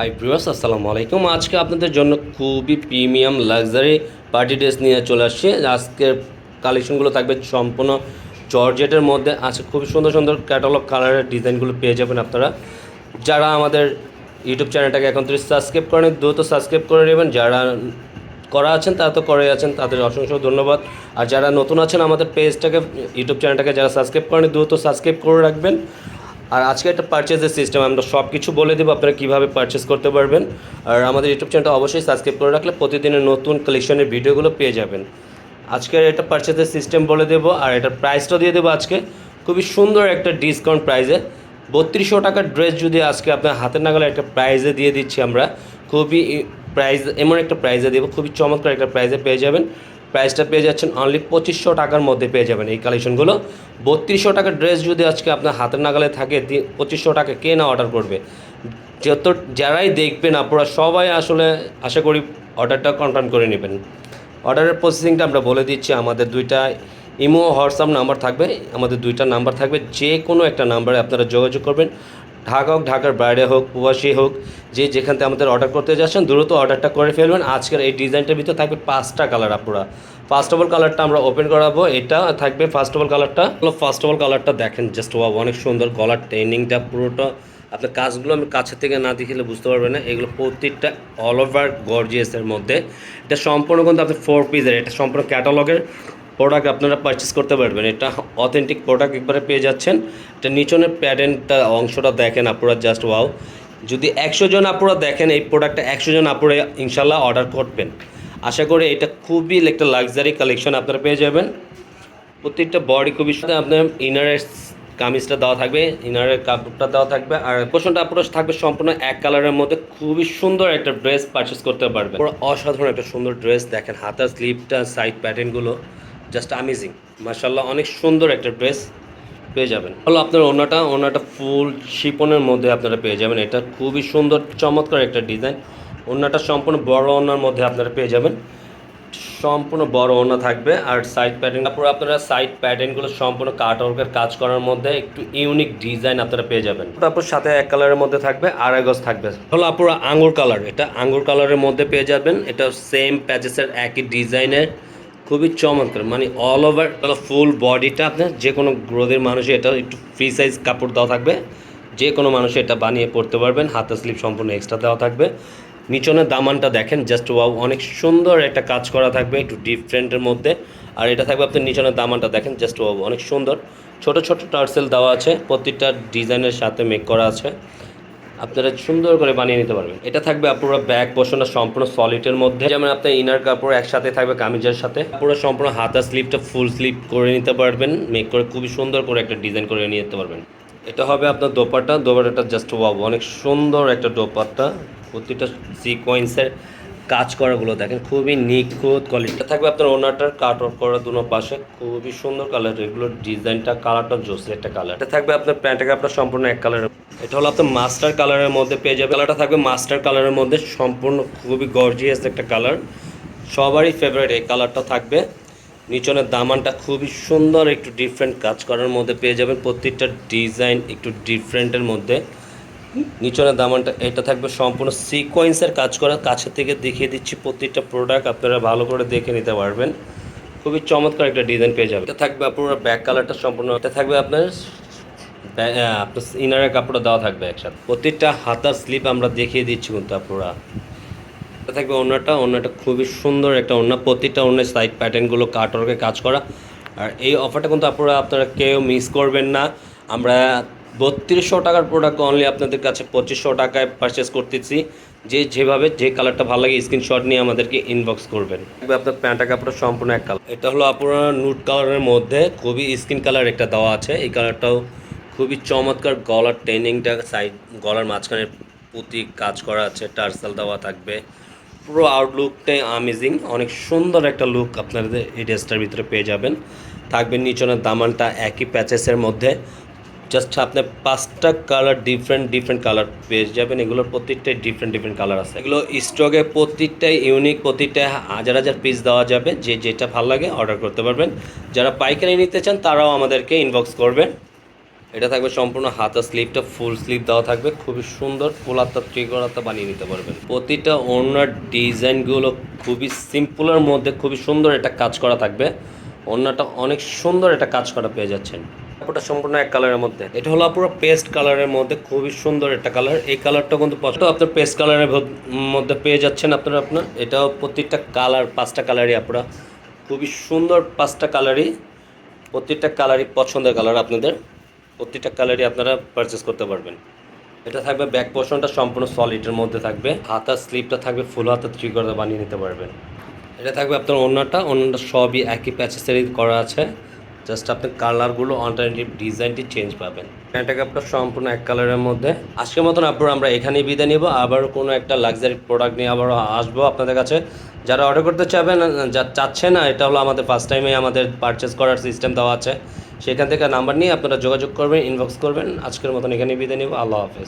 High ব্রিয়াস আসসালামু আলাইকুম। আজকে আপনাদের জন্য খুবই প্রিমিয়াম লাক্সারি পার্টি ড্রেস নিয়ে চলে আসছে। আজকের কালেকশনগুলো থাকবে সম্পূর্ণ জর্জেটের মধ্যে। আছে খুবই সুন্দর সুন্দর ক্যাটালগ কালারের ডিজাইনগুলো পেয়ে যাবেন আপনারা। যারা আমাদের ইউটিউব চ্যানেলটাকে এখন থেকে সাবস্ক্রাইব করেন, দ্রুত সাবস্ক্রাইব করে নেবেন। যারা করা আছেন, তারা তো করে আছেন। তাদের অসংখ্য ধন্যবাদ। আর যারা নতুন আছেন, আমাদের পেজটাকে ইউটিউব চ্যানেলটাকে যারা সাবস্ক্রাইব করেন, দ্রুত সাবস্ক্রাইব করে রাখবেন। আর আজকে একটা পারচেজের সিস্টেম আমরা সব কিছু বলে দেবো, আপনারা কীভাবে পারচেস করতে পারবেন। আর আমাদের ইউটিউব চ্যানেলটা অবশ্যই সাবস্ক্রাইব করে রাখলে প্রতিদিনের নতুন কালেকশনের ভিডিওগুলো পেয়ে যাবেন। আজকের এটা পারচেজের সিস্টেম বলে দেবো, আর এটার প্রাইসটাও দিয়ে দেবো আজকে। খুবই সুন্দর একটা ডিসকাউন্ট প্রাইসে বত্রিশশো টাকার ড্রেস যদি আজকে আপনার হাতের নাগালে একটা প্রাইজে দিয়ে দিচ্ছি আমরা, খুবই প্রাইস এমন একটা প্রাইজে দেবো, খুবই চমৎকার একটা প্রাইজে পেয়ে যাবেন। প্রাইসটা পেয়ে যাচ্ছেন অনলি পঁচিশশো টাকার মধ্যে পেয়ে যাবেন। এই কালেকশনগুলো বত্রিশশো টাকার ড্রেস যদি আজকে আপনার হাতের নাগালে থাকে পঁচিশশো টাকা কে না অর্ডার করবে? যত যারাই দেখবেন আপনারা সবাই আসলে আশা করি অর্ডারটা কনফার্ম করে নেবেন। অর্ডারের প্রসেসিংটা আমরা বলে দিচ্ছি, আমাদের দুইটা ইমো, হোয়াটসঅ্যাপ নাম্বার থাকবে। আমাদের দুইটা নাম্বার থাকবে, যে কোনো একটা নাম্বারে আপনারা যোগাযোগ করবেন। ঢাকা হোক, ঢাকার বাইরে হোক, প্রবাসী হোক, যে যেখান থেকে আমাদের অর্ডার করতে যাচ্ছেন, দ্রুত অর্ডারটা করে ফেলবেন। আজকের এই ডিজাইনটার ভিতরে থাকবে পাঁচটা কালার আপনারা ফার্স্ট অফ অল কালারটা আমরা ওপেন করাবো। এটা থাকবে ফার্স্ট অফ অল কালারটা ফার্স্ট অফ অল কালারটা দেখেন জাস্ট অনেক সুন্দর গলার ট্রেনিংটা পুরোটা। আপনার কাজগুলো আমি কাছে থেকে না দেখিলে বুঝতে পারবেন না। এগুলো প্রত্যেকটা অল ওভার গর্জিয়াসের মধ্যে। এটা সম্পূর্ণ কিন্তু আপনার ফোর পিসের এটা সম্পূর্ণ ক্যাটালগের প্রোডাক্ট আপনারা পারচেস করতে পারবেন। এটা অথেন্টিক প্রোডাক্ট একবারে পেয়ে যাচ্ছেন। এটা নিচনের প্যাটার্নটা অংশটা দেখেন আপনারা জাস্ট ওয়াও যদি একশো জন আপনারা দেখেন, এই প্রোডাক্টটা একশো জন আপনারা ইনশাল্লাহ অর্ডার করবেন। আশা করি এটা খুবই একটা লাক্সারি কালেকশন আপনারা পেয়ে যাবেন। প্রত্যেকটা বডি খুবই সুন্দর। আপনার ইনারের কামিজটা দেওয়া থাকবে ইনারের কাপড়টা দেওয়া থাকবে। আর পোষণটা আপনার থাকবে সম্পূর্ণ এক কালারের মধ্যে খুবই সুন্দর একটা ড্রেস পারচেস করতে পারবেন। পুরো অসাধারণ একটা সুন্দর ড্রেস দেখেন হাতার স্লিপটা সাইড প্যাটার্নগুলো জাস্ট আমেজিং মার্শাল্লাহ অনেক সুন্দর একটা ড্রেস পেয়ে যাবেন। হলো আপনার ওনাটা ওনাটা ফুল শিপনের মধ্যে আপনারা পেয়ে যাবেন। এটা খুবই সুন্দর, চমৎকার একটা ডিজাইন। ওনাটা সম্পূর্ণ বড় ওনার মধ্যে আপনারা পেয়ে যাবেন। সম্পূর্ণ বড় ওনা থাকবে আর সাইড প্যাটার্ন তারপর আপনারা সাইড প্যাটার্নগুলো সম্পূর্ণ কাটওয়ার্কের কাজ করার মধ্যে একটু ইউনিক ডিজাইন আপনারা পেয়ে যাবেন। তারপর সাথে এক কালারের মধ্যে থাকবে, আর গজ থাকবে। হলো আপনারা আঙ্গুর কালার এটা আঙ্গুর কালারের মধ্যে পেয়ে যাবেন। এটা সেম প্যাচেসের একই ডিজাইনের খুবই চমৎকার। মানে অল ওভার ফুল বডিটা আপনার যে কোনো গ্রোদের মানুষের এটা একটু ফ্রি সাইজ কাপড় দেওয়া থাকবে। যে কোনো মানুষ এটা বানিয়ে পড়তে পারবেন, হাতে স্লিপ সম্পূর্ণ এক্সট্রা দেওয়া থাকবে। নিচনের দামানটা দেখেন জাস্ট ওয়াও অনেক সুন্দর একটা কাজ করা থাকবে, একটু ডিফারেন্টের মধ্যে। আর এটা থাকবে আপনার নিচনের দামানটা দেখেন জাস্ট ওয়াও অনেক সুন্দর। ছোট ছোট টার্সেল দেওয়া আছে প্রত্যেকটা ডিজাইনের সাথে মেক করা আছে। আপনারা সুন্দর করে বানিয়ে নিতে পারবেন। এটা থাকবে আপনারা ব্যাক বসানো সম্পূর্ণ সলিডের মধ্যে। যেমন আপনার ইনার কাপড় একসাথে থাকবে কামিজের সাথে। পুরো সম্পূর্ণ হাতা স্লিপটা ফুল স্লিপ করে নিতে পারবেন। মেক করে খুবই সুন্দর করে একটা ডিজাইন করে নিয়ে যেতে পারবেন। এটা হবে আপনার দোপাটা দোপাট্টাটা জাস্ট ওয়াও অনেক সুন্দর একটা দোপাট্টা। প্রতিটা সিকোয়েন্সের কাজ করাগুলো দেখেন, খুবই নিখুঁত কোয়ালিটি থাকবে আপনার ওনারটার কাট অফ করা দুনো পাশে। খুবই সুন্দর কালার এগুলো ডিজাইনটা কালারটা জোসের একটা কালার এটা থাকবে আপনার প্যান্টটাকে আপনার সম্পূর্ণ এক কালার এটা হলো আপনার মাস্টার কালারের মধ্যে পেয়ে যাবে কালারটা থাকবে মাস্টার কালারের মধ্যে, সম্পূর্ণ খুবই গর্জিয়াস একটা কালার সবারই ফেভারিট এই কালারটা থাকবে। নিচনের দামানটা খুবই সুন্দর, একটু ডিফারেন্ট কাজ করার মধ্যে পেয়ে যাবেন। প্রত্যেকটা ডিজাইন একটু ডিফারেন্টের মধ্যে। নিচনের দামানটা, এটা থাকবে সম্পূর্ণ সিকোয়েন্সের কাজ করা। কাছে থেকে দেখিয়ে দিচ্ছি প্রত্যেকটা প্রোডাক্ট আপনারা ভালো করে দেখে নিতে পারবেন। খুবই চমৎকার একটা ডিজাইন পেয়ে যাবে এটা থাকবে আপনার ব্যাক কালারটা সম্পূর্ণ, এটা থাকবে আপনার আপনার ইনারের কাপড়টা দেওয়া থাকবে একসাথে। প্রত্যেকটা হাতার স্লিপ আমরা দেখিয়ে দিচ্ছি কিন্তু আপনারা থাকবে অন্যটা অন্যটা খুবই সুন্দর একটা অন্য প্রত্যেকটা অন্য সাইড প্যাটার্নগুলো কাটওয়ার্কে কাজ করা। আর এই অফারটা কিন্তু আপনারা আপনারা কেউ মিস করবেন না। আমরা বত্রিশশো টাকার প্রোডাক্ট অনলি আপনাদের কাছে পঁচিশশো টাকায় পারচেস করতেছি। যে যেভাবে যে কালারটা ভালো লাগে স্ক্রিনশট নিয়ে আমাদেরকে ইনবক্স করবেন। আপনার প্যান্টটা কাপড় সম্পূর্ণ এক কালার এটা হলো আপনার নুট কালারের মধ্যে, খুবই স্কিন কালার একটা দেওয়া আছে। এই কালারটাও খুবই চমৎকার গলার ট্রেনিংটা সাইড গলার মাঝখানে পুঁতি কাজ করা আছে, টার্সাল দেওয়া থাকবে। পুরো আউটলুকটাই আমেজিং অনেক সুন্দর একটা লুক আপনাদের এই ড্রেসটার ভিতরে পেয়ে যাবেন। থাকবে নিচনের দামানটা একই প্যাচেসের মধ্যে। জাস্ট আপনি পাঁচটা কালার ডিফারেন্ট ডিফারেন্ট কালার পেয়ে যাবেন। এগুলোর প্রত্যেকটাই ডিফারেন্ট ডিফারেন্ট কালার আছে। এগুলো স্টকে প্রত্যেকটাই ইউনিক প্রত্যেকটা হাজার হাজার পিস দেওয়া যাবে। যে যেটা ভালো লাগে অর্ডার করতে পারবেন। যারা পাইকারি নিতে চান তারাও আমাদেরকে ইনবক্স করবেন। এটা থাকবে সম্পূর্ণ হাতা স্লিপটা ফুল স্লিপ দেওয়া থাকবে। খুবই সুন্দর ফুল হাতা ত্রিকোণ হাতা বানিয়ে নিতে পারবেন। প্রতিটা ওনার ডিজাইনগুলো খুবই সিম্পলের মধ্যে খুবই সুন্দর একটা কাজ করা থাকবে। অন্যটা অনেক সুন্দর একটা কাজ করা পেয়ে যাচ্ছেন। কাপড়টা সম্পূর্ণ এক কালারের মধ্যে। এটা হলো পুরো পেস্ট কালারের মধ্যে খুবই সুন্দর একটা কালার এই কালারটা কিন্তু পছন্দ আপনার পেস্ট কালারের মধ্যে পেয়ে যাচ্ছেন আপনারা আপনার। এটাও প্রত্যেকটা কালার পাঁচটা কালারই আপনারা। খুবই সুন্দর পাঁচটা কালারই প্রত্যেকটা কালারই পছন্দের কালার আপনাদের। প্রত্যেকটা কালারই আপনারা পারচেস করতে পারবেন। এটা থাকবে ব্যাক পোর্শনটা সম্পূর্ণ সলিডের মধ্যে থাকবে। হাতার স্লিপটা থাকবে ফুল হাতা থ্রি করে বানিয়ে নিতে পারবেন। এটা থাকবে আপনার অন্যটা অন্যটা সবই একই প্যাচেসেরই করা আছে। জাস্ট আপনার কালারগুলো অল্টারনেটিভ ডিজাইনটি চেঞ্জ পাবেন। এটাকে আপনার সম্পূর্ণ এক কালারের মধ্যে। আজকের মতন আপনার, আমরা এখানেই বিদায় নিব। আবার কোনো একটা লাক্সারি প্রোডাক্ট নিয়ে আবার আসব আপনাদের কাছে। যারা অর্ডার করতে চাবেন, যা চাচ্ছে না, এটা হলো আমাদের ফার্স্ট টাইমে আমাদের পারচেস করার সিস্টেম দেওয়া আছে। সেখান থেকে নাম্বার নিয়ে আপনারা যোগাযোগ করবেন ইনবক্স করবেন। আজকের মতন এখানে বিদায় নিব। আল্লাহ হাফেজ।